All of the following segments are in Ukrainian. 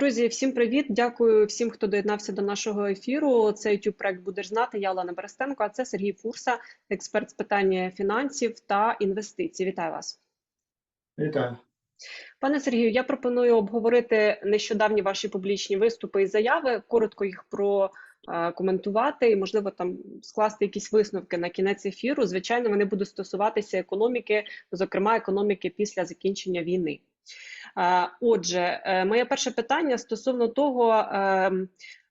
Друзі, всім привіт! Дякую всім, хто доєднався до нашого ефіру. Це youtube проект будеш знати. Я Олена Берестенко. А це Сергій Фурса, експерт з питання фінансів та інвестицій. Вітаю вас, Вітаю. пане Сергію. Я пропоную обговорити нещодавні ваші публічні виступи і заяви. Коротко їх прокоментувати і, можливо, там скласти якісь висновки на кінець ефіру. Звичайно, вони будуть стосуватися економіки, зокрема економіки після закінчення війни. Е, Отже, е, моє перше питання стосовно того, е,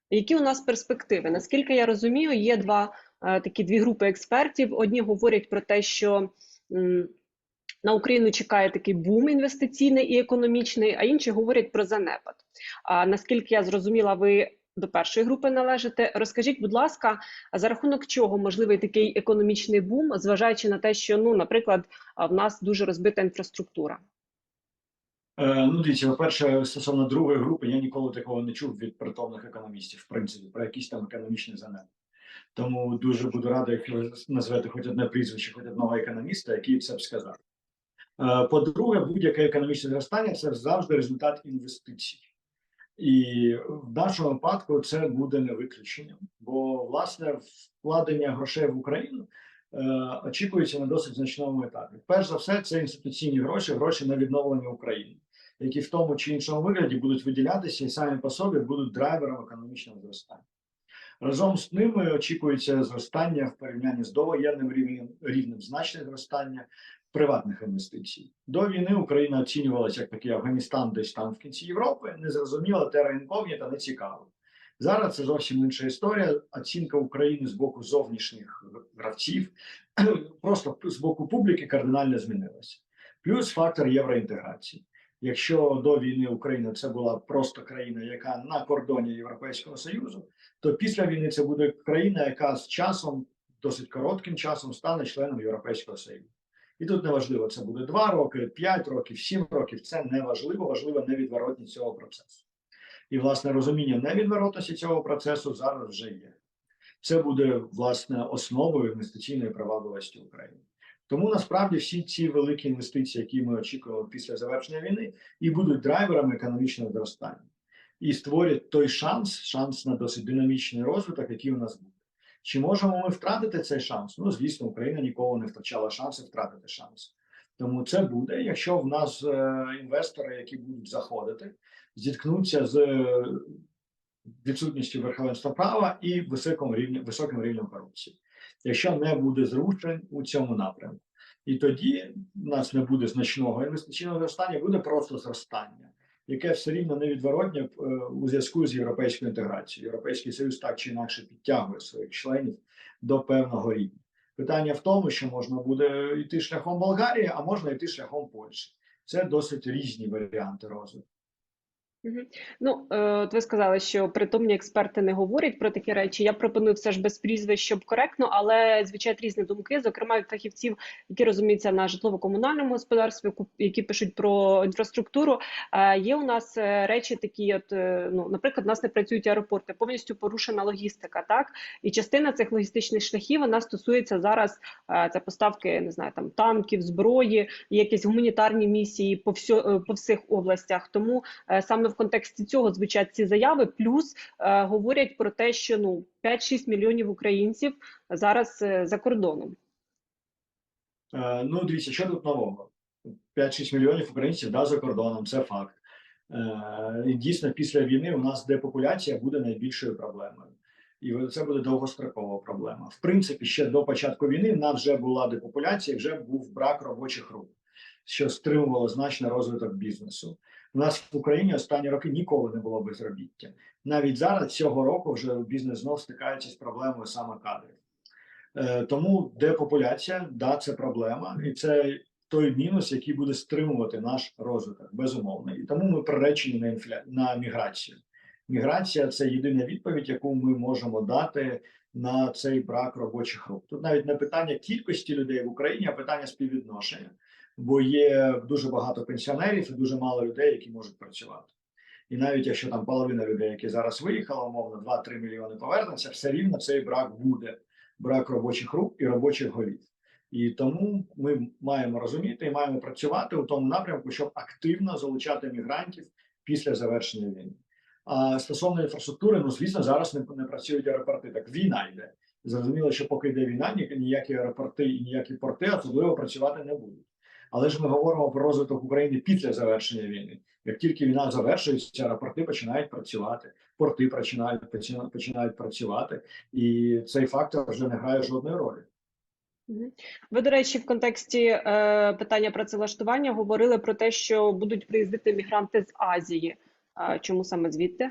які у нас перспективи. Наскільки я розумію, є два е, такі дві групи експертів. Одні говорять про те, що на Україну чекає такий бум інвестиційний і економічний, а інші говорять про занепад. А наскільки я зрозуміла, ви до першої групи належите. Розкажіть, будь ласка, за рахунок чого можливий такий економічний бум, зважаючи на те, що ну, наприклад, в нас дуже розбита інфраструктура. Е, Ну, дивіться, по-перше, стосовно другої групи, я ніколи такого не чув від притомних економістів, в принципі, про якісь там економічні занепад. Тому дуже буду радий, якщо ви назвете хоч одне прізвище, хоч одного економіста, який це б сказав. Е, По-друге, будь-яке економічне зростання це завжди результат інвестицій. І в нашому випадку це буде не виключенням, бо власне вкладення грошей в Україну е, очікується на досить значному етапі. Перш за все, це інституційні гроші, гроші на відновлення України, які в тому чи іншому вигляді будуть виділятися і самі по собі будуть драйвером економічного зростання. Разом з ними очікується зростання в порівнянні з довоєнним рівнем, рівнем значне зростання приватних інвестицій. До війни Україна оцінювалася як такий Афганістан, десь там в кінці Європи, незрозуміло, терра інкогніта, не цікаво. Зараз це зовсім інша історія. Оцінка України з боку зовнішніх гравців, просто з боку публіки кардинально змінилася. Плюс фактор євроінтеграції. Якщо до війни Україна це була просто країна, яка на кордоні Європейського Союзу, то після війни це буде країна, яка з часом, досить коротким часом, стане членом Європейського Союзу. І тут неважливо, це буде 2 роки, 5 років, 7 років. Це не важливо, важливо невідворотність цього процесу. І, власне, розуміння невідворотності цього процесу зараз вже є. Це буде власне основою інвестиційної привабливості України. Тому насправді всі ці великі інвестиції, які ми очікуємо після завершення війни, і будуть драйверами економічного зростання, і створять той шанс, шанс на досить динамічний розвиток, який у нас буде. Чи можемо ми втратити цей шанс? Ну, звісно, Україна ніколи не втрачала шанси втратити шанс. Тому це буде, якщо в нас е, інвестори, які будуть заходити, зіткнуться з е, відсутністю верховенства права і високим рівнем, високим рівнем корупції, якщо не буде зрушень у цьому напрямку. І тоді в нас не буде значного інвестиційного зростання, буде просто зростання, яке все рівно невідворотне у зв'язку з європейською інтеграцією. Європейський союз так чи інакше підтягує своїх членів до певного рівня. Питання в тому, що можна буде йти шляхом Болгарії, а можна йти шляхом Польщі. Це досить різні варіанти розвитку. Ну, е, от ви сказали, що притомні експерти не говорять про такі речі. Я пропоную все ж без прізвищ, щоб коректно, але звучать різні думки, зокрема від фахівців, які розуміються на житлово-комунальному господарстві, ку- які пишуть про інфраструктуру. Е, Є у нас е, речі такі, от е, ну, наприклад, у нас не працюють аеропорти, повністю порушена логістика, так і частина цих логістичних шляхів вона стосується зараз це поставки, не знаю, там танків, зброї, якісь гуманітарні місії по всьо, по всіх областях. Тому саме в контексті цього звучать ці заяви. Плюс е, говорять про те, що ну 5-6 мільйонів українців зараз е, за кордоном. Е, Ну, дивіться, що тут нового? 5-6 мільйонів українців да, за кордоном, це факт. Е, дійсно, після війни у нас депопуляція буде найбільшою проблемою. І це буде довгострокова проблема. В принципі, ще до початку війни в нас вже була депопуляція, вже був брак робочих рук, що стримувало значно розвиток бізнесу. У нас в Україні останні роки ніколи не було безробіття. Навіть зараз цього року вже бізнес знов стикається з проблемою саме кадрів. Е, Тому депопуляція, да, це проблема, і це той мінус, який буде стримувати наш розвиток, безумовно. І тому ми приречені на інфля... на міграцію. Міграція це єдина відповідь, яку ми можемо дати на цей брак робочих рук. Тут навіть не питання кількості людей в Україні, а питання співвідношення, бо є дуже багато пенсіонерів і дуже мало людей, які можуть працювати. І навіть якщо там половина людей, які зараз виїхали, умовно 2-3 мільйони повернуться, все рівно цей брак буде брак робочих рук і робочих голів. І тому ми маємо розуміти і маємо працювати у тому напрямку, щоб активно залучати мігрантів після завершення війни. А стосовно інфраструктури, ну звісно, зараз не, не працюють аеропорти. Так війна йде. Зрозуміло, що поки йде війна, ніякі аеропорти і ніякі порти особливо працювати не будуть. Але ж ми говоримо про розвиток України після завершення війни. Як тільки війна завершується, аеропорти починають працювати, порти починають починають працювати, і цей фактор вже не грає жодної ролі. Ви, до речі, в контексті е, питання працевлаштування говорили про те, що будуть приїздити мігранти з Азії. А чому саме звідти?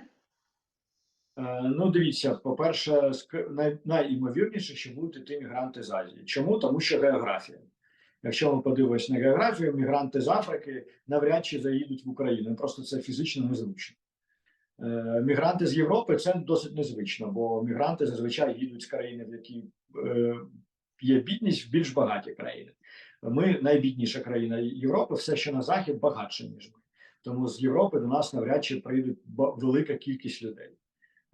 Е, Ну, дивіться, по-перше, най, найімовірніше, що будуть іти мігранти з Азії. Чому? Тому що географія. Якщо ми подивимось на географію, мігранти з Африки навряд чи заїдуть в Україну. Просто це фізично незручно. Е, Мігранти з Європи це досить незвично, бо мігранти зазвичай їдуть з країни, в які е, є бідність, в більш багаті країни. Ми найбідніша країна Європи, все, що на захід, багатше, ніж ми. Тому з Європи до нас навряд чи прийдуть велика кількість людей.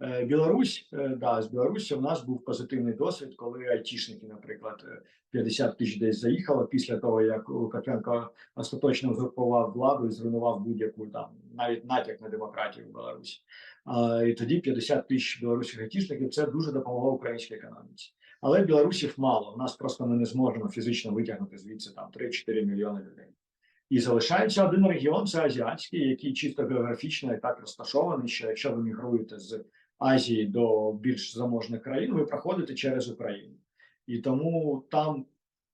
Е, Білорусь, е, да, з Білорусі у нас був позитивний досвід, коли айтішники, наприклад, е, 50 тисяч десь заїхало після того, як Лукашенко остаточно узурпував владу і зруйнував будь-яку там навіть натяк на демократію в Білорусі. А, і тоді 50 тисяч білоруських айтішників це дуже допомогло українській економіці. Але білорусів мало. У нас просто ми не зможемо фізично витягнути звідси там 3-4 мільйони людей. І залишається один регіон, це азіатський, який чисто географічно і так розташований, що якщо ви мігруєте з Азії до більш заможних країн, ви проходите через Україну. І тому там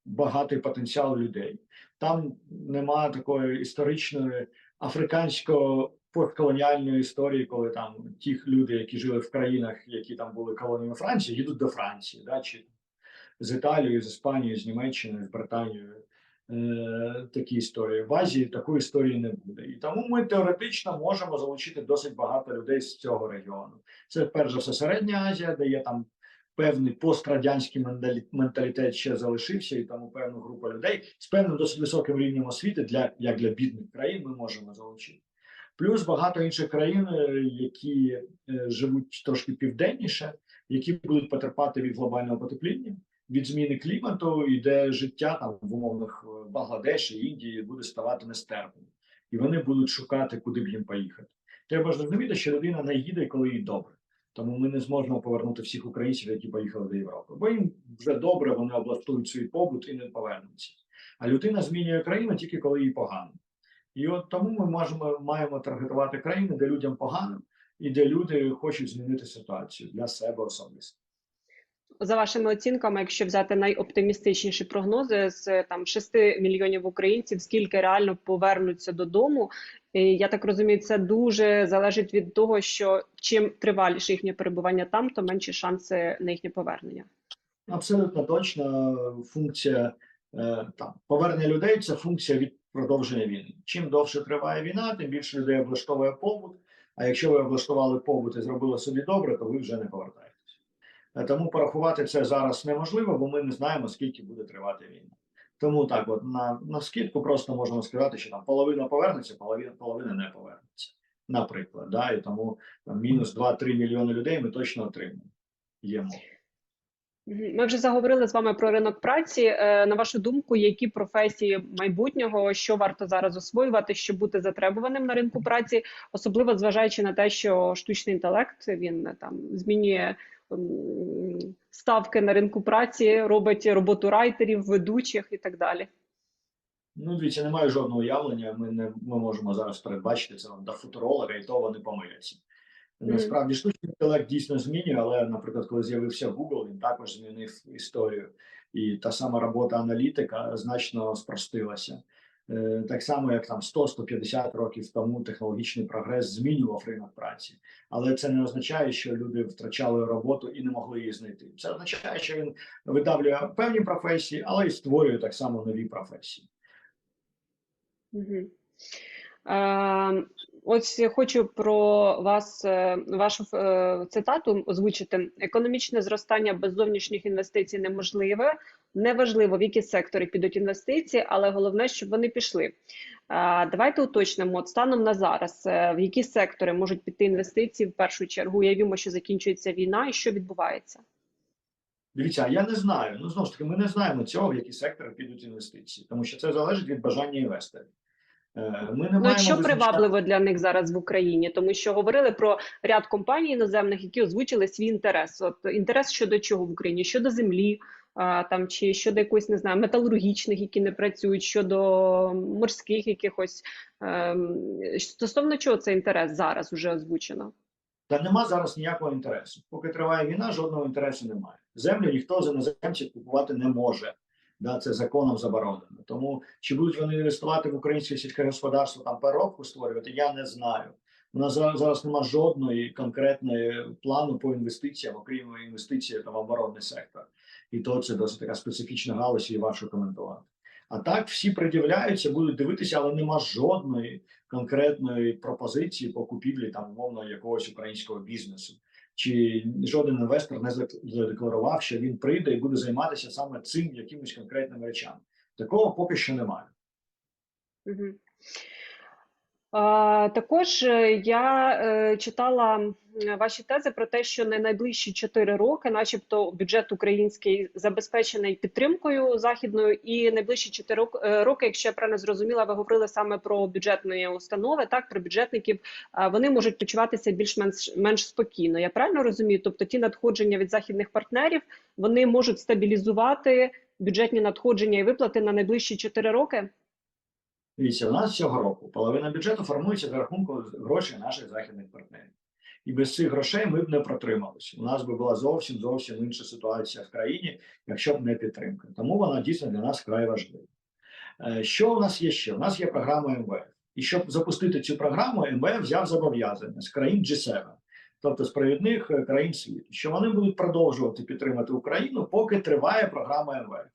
багатий потенціал людей. Там немає такої історичної африкансько-постколоніальної історії, коли там ті люди, які жили в країнах, які там були колоніями Франції, їдуть до Франції, да, чи з Італією, з Іспанією, з Німеччиною, з Британією. Е, такі історії. В Азії такої історії не буде. І тому ми теоретично можемо залучити досить багато людей з цього регіону. Це перш за все середня Азія, де є там певний пострадянський менталітет ще залишився, і тому певну групу людей з певним досить високим рівнем освіти для як для бідних країн ми можемо залучити. Плюс багато інших країн, е, які е, живуть трошки південніше, які будуть потерпати від глобального потепління, від зміни клімату, і де життя там в умовних е, Бангладеші, Індії буде ставати нестерпним, і вони будуть шукати, куди б їм поїхати. Треба ж розуміти, що людина не їде, коли їй добре. Тому ми не зможемо повернути всіх українців, які поїхали до Європи. Бо їм вже добре, вони облаштують свій побут і не повернуться. А людина змінює країну тільки коли їй погано. І от тому ми можемо маємо таргетувати країни, де людям погано, і де люди хочуть змінити ситуацію для себе особисто. За вашими оцінками, якщо взяти найоптимістичніші прогнози з там 6 мільйонів українців, скільки реально повернуться додому, І я так розумію, це дуже залежить від того, що чим триваліше їхнє перебування там, то менші шанси на їхнє повернення. Абсолютно точно функція е, там повернення людей це функція від продовження війни. Чим довше триває війна, тим більше людей облаштовує побут. А якщо ви облаштували побут і зробили собі добре, то ви вже не повертаєтесь. Е, Тому порахувати це зараз неможливо, бо ми не знаємо, скільки буде тривати війна. Тому так, от на, на скидку просто можемо сказати, що там половина повернеться, половина, половина не повернеться. Наприклад, да, і тому там мінус 2-3 мільйони людей ми точно отримаємо. Ми вже заговорили з вами про ринок праці. Е, На вашу думку, які професії майбутнього, що варто зараз освоювати, щоб бути затребуваним на ринку праці, особливо зважаючи на те, що штучний інтелект він е, там змінює ставки на ринку праці, робить роботу райтерів, ведучих і так далі. Ну, дивіться, немає жодного уявлення. Ми не ми можемо зараз передбачити це до футуролога, і то вони помиляться. Насправді штучний інтелект дійсно змінює, але, наприклад, коли з'явився Google, він також змінив історію. І та сама робота аналітика значно спростилася. Е, Так само, як там 100-150 років тому технологічний прогрес змінював ринок праці, але це не означає, що люди втрачали роботу і не могли її знайти. Це означає, що він видавлює певні професії, але і створює так само нові професії. Мгм. Е, Ось хочу про вас е, вашу е, цитату озвучити. Економічне зростання без зовнішніх інвестицій неможливе. Неважливо, в які сектори підуть інвестиції, але головне, щоб вони пішли. Давайте уточнимо от станом на зараз, е, в які сектори можуть піти інвестиції в першу чергу. Уявімо, що закінчується війна, і що відбувається. Дивіться, я не знаю. Ну знову ж таки, ми не знаємо цього, в які сектори підуть інвестиції, тому що це залежить від бажання інвесторів. Е, Ми не Ну, маємо що визначати- привабливо для них зараз в Україні, тому що говорили про ряд компаній іноземних, які озвучили свій інтерес. От інтерес щодо чого в Україні? Щодо землі, там чи щодо якоїсь не знаю, металургічних, які не працюють, щодо морських якихось ем, стосовно чого цей інтерес зараз вже озвучено? Та нема зараз ніякого інтересу. Поки триває війна, жодного інтересу немає. Землю ніхто з іноземців купувати не може. Да, це законом заборонено. Тому чи будуть вони інвестувати в українське сільське господарство, там переробку створювати, я не знаю. У нас зараз, зараз немає жодної конкретної плану по інвестиціям, окрім інвестицій в оборонний сектор. І то це досить така специфічна галузь, і важко коментувати. А так всі придивляються, будуть дивитися, але нема жодної конкретної пропозиції по купівлі там умовно якогось українського бізнесу. Чи жоден інвестор не задекларував, що він прийде і буде займатися саме цим якимись конкретними речами. Такого поки що немає. Мгм. Також е, я е, читала ваші тези про те, що на найближчі 4 роки, начебто, бюджет український забезпечений підтримкою західною, і найближчі 4 рок- е, роки, якщо я правильно зрозуміла, ви говорили саме про бюджетні установи, так про бюджетників. Вони можуть почуватися більш-менш менш спокійно. Я правильно розумію? Тобто ті надходження від західних партнерів вони можуть стабілізувати бюджетні надходження і виплати на найближчі 4 роки. Дивіться, у нас цього року половина бюджету формується за рахунку грошей наших західних партнерів. І без цих грошей ми б не протрималися. У нас би була зовсім зовсім інша ситуація в країні, якщо б не підтримка. Тому вона дійсно для нас вкрай важлива. Е, Що у нас є ще? У нас є програма МВФ. І щоб запустити цю програму, МВФ взяв зобов'язання з країн G7, тобто з провідних е, країн світу, що вони будуть продовжувати підтримати Україну, поки триває програма МВФ.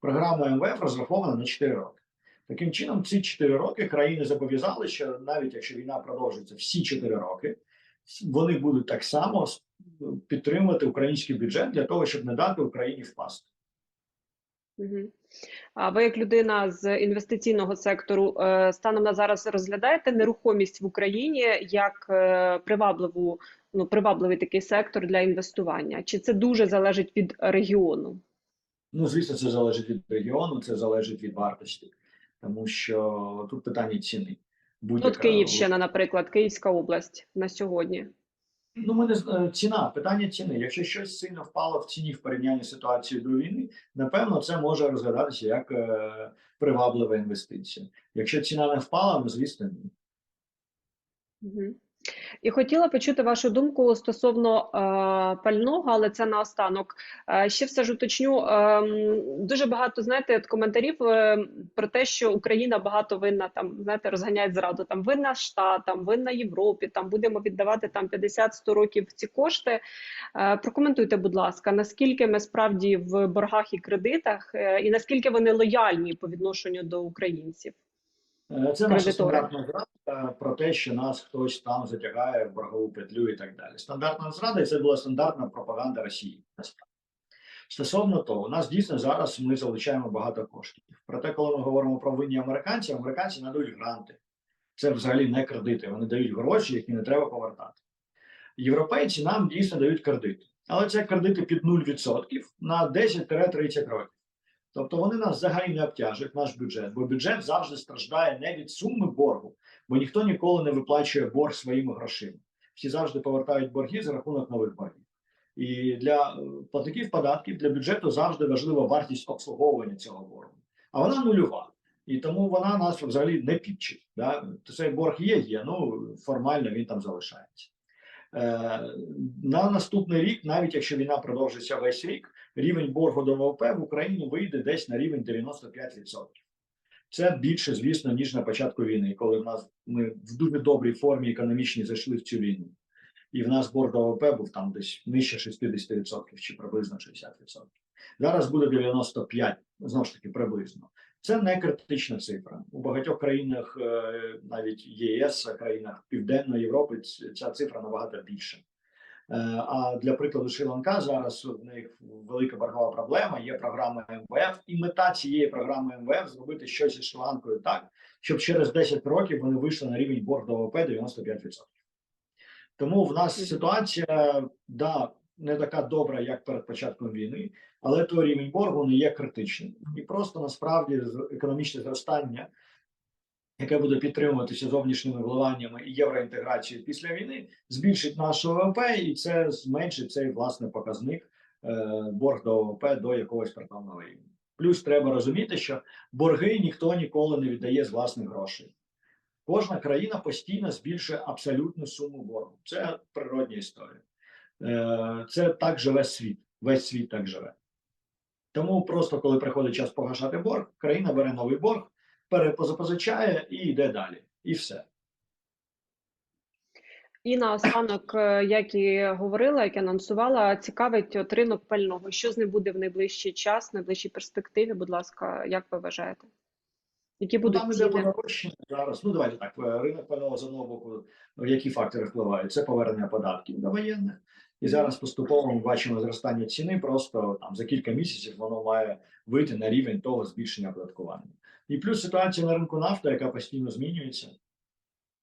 Програма МВФ розрахована на 4 роки. Таким чином, ці 4 роки країни зобов'язали, що навіть якщо війна продовжується всі 4 роки, вони будуть так само підтримувати український бюджет для того, щоб не дати Україні впасти. А ви, як людина з інвестиційного сектору, е, станом на зараз розглядаєте нерухомість в Україні як е, привабливу, ну, привабливий такий сектор для інвестування? Чи це дуже залежить від регіону? Ну, звісно, це залежить від регіону, це залежить від вартості, тому що тут питання ціни. Ну, От Київщина, наприклад, Київська область на сьогодні. Ну, ми не з- е, ціна, питання ціни. Якщо щось сильно впало в ціні в порівнянні з ситуацією до війни, напевно, це може розглядатися як е, приваблива інвестиція. Якщо ціна не впала, ну звісно, ні. Мгм. І хотіла почути вашу думку стосовно е, пального, але це наостанок. Е, ще все ж уточню. ем, дуже багато знаєте коментарів е, про те, що Україна багато винна там, знаєте, розганяють зраду. Там винна Штатам, винна Європі. Там будемо віддавати там 50-100 років ці кошти. Е, прокоментуйте, будь ласка, наскільки ми справді в боргах і кредитах, е, і наскільки вони лояльні по відношенню до українців? Е, Це наша стандартна зрада про те, що нас хтось там затягає в боргову петлю і так далі. Стандартна зрада, і це була стандартна пропаганда Росії. Стосовно того, у нас дійсно зараз ми залучаємо багато коштів. Проте, коли ми говоримо про винні американці, американці надають гранти. Це взагалі не кредити. Вони дають гроші, які не треба повертати. Європейці нам дійсно дають кредити, але це кредити під 0% на 10-30 років. Тобто вони нас взагалі не обтяжують, наш бюджет, бо бюджет завжди страждає не від суми боргу, бо ніхто ніколи не виплачує борг своїми грошима. Всі завжди повертають борги за рахунок нових боргів. І для е, платників податків, для бюджету завжди важлива вартість обслуговування цього боргу. А вона нульова. І тому вона нас взагалі не підчить. Да? Цей борг є, є, ну формально він там залишається. Е, на наступний рік, навіть якщо війна продовжиться весь рік, рівень боргу до ВВП в Україні вийде десь на рівень 95%. Це більше, звісно, ніж на початку війни, коли в нас ми в дуже добрій формі економічній зайшли в цю війну. І в нас борг до ВВП був там десь нижче 60% чи приблизно 60%. Зараз буде 95%, знову ж таки, приблизно. Це не критична цифра. У багатьох країнах, е, навіть ЄС, країнах Південної Європи, ця цифра набагато більша. Е, А для прикладу Шрі-Ланка зараз в них велика боргова проблема. Є програма МВФ, і мета цієї програми МВФ зробити щось із Шрі-Ланкою так, щоб через 10 років вони вийшли на рівень борг до ВВП 95%. Тому в нас ситуація да не така добра, як перед початком війни, але той рівень боргу не є критичним. І просто насправді економічне зростання яке буде підтримуватися зовнішніми вливаннями і євроінтеграцією після війни, збільшить наш ВВП, і це зменшить цей власне показник е, борг до ВВП до якогось притомного рівня. Плюс треба розуміти, що борги ніхто ніколи не віддає з власних грошей. Кожна країна постійно збільшує абсолютну суму боргу. Це природня історія. Е, Це так живе світ. Весь світ так живе. Тому просто коли приходить час погашати борг, країна бере новий борг, перепозапозичає і йде далі. І все. І наостанок, е, як і говорила, як і анонсувала, цікавить от ринок пального. Що з ним буде в найближчий час, в найближчій перспективі? Будь ласка, як ви вважаєте? Які Ну, будуть там іде зараз. Ну давайте так. е, Ринок пального з одного боку, які фактори впливають? Це повернення податків до воєнних. І зараз поступово ми бачимо зростання ціни. Просто там за кілька місяців воно має вийти на рівень того збільшення оподаткування. І плюс ситуація на ринку нафти, яка постійно змінюється.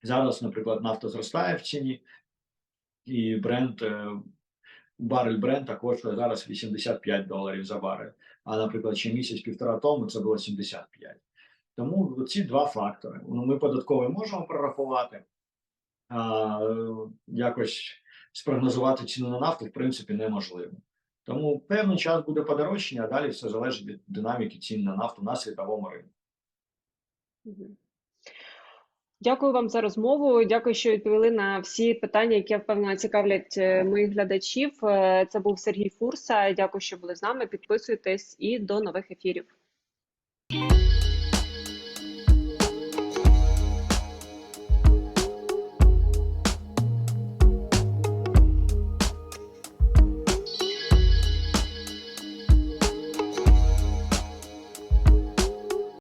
Зараз, наприклад, нафта зростає в ціні, і бренд, е, барель брента коштує зараз 85 доларів за барель. А, наприклад, ще місяць-півтора тому це було 75. Тому ці два фактори. Ну, ми податковий можемо прорахувати, а якось спрогнозувати ціну на нафту, в принципі, неможливо. Тому певний час буде подорожчання, а далі все залежить від динаміки цін на нафту на світовому ринку. Дякую вам за розмову. Дякую, що відповіли на всі питання, які я впевнена цікавлять е, моїх глядачів. Е, Це був Сергій Фурса. Дякую, що були з нами. Підписуйтесь і до нових ефірів.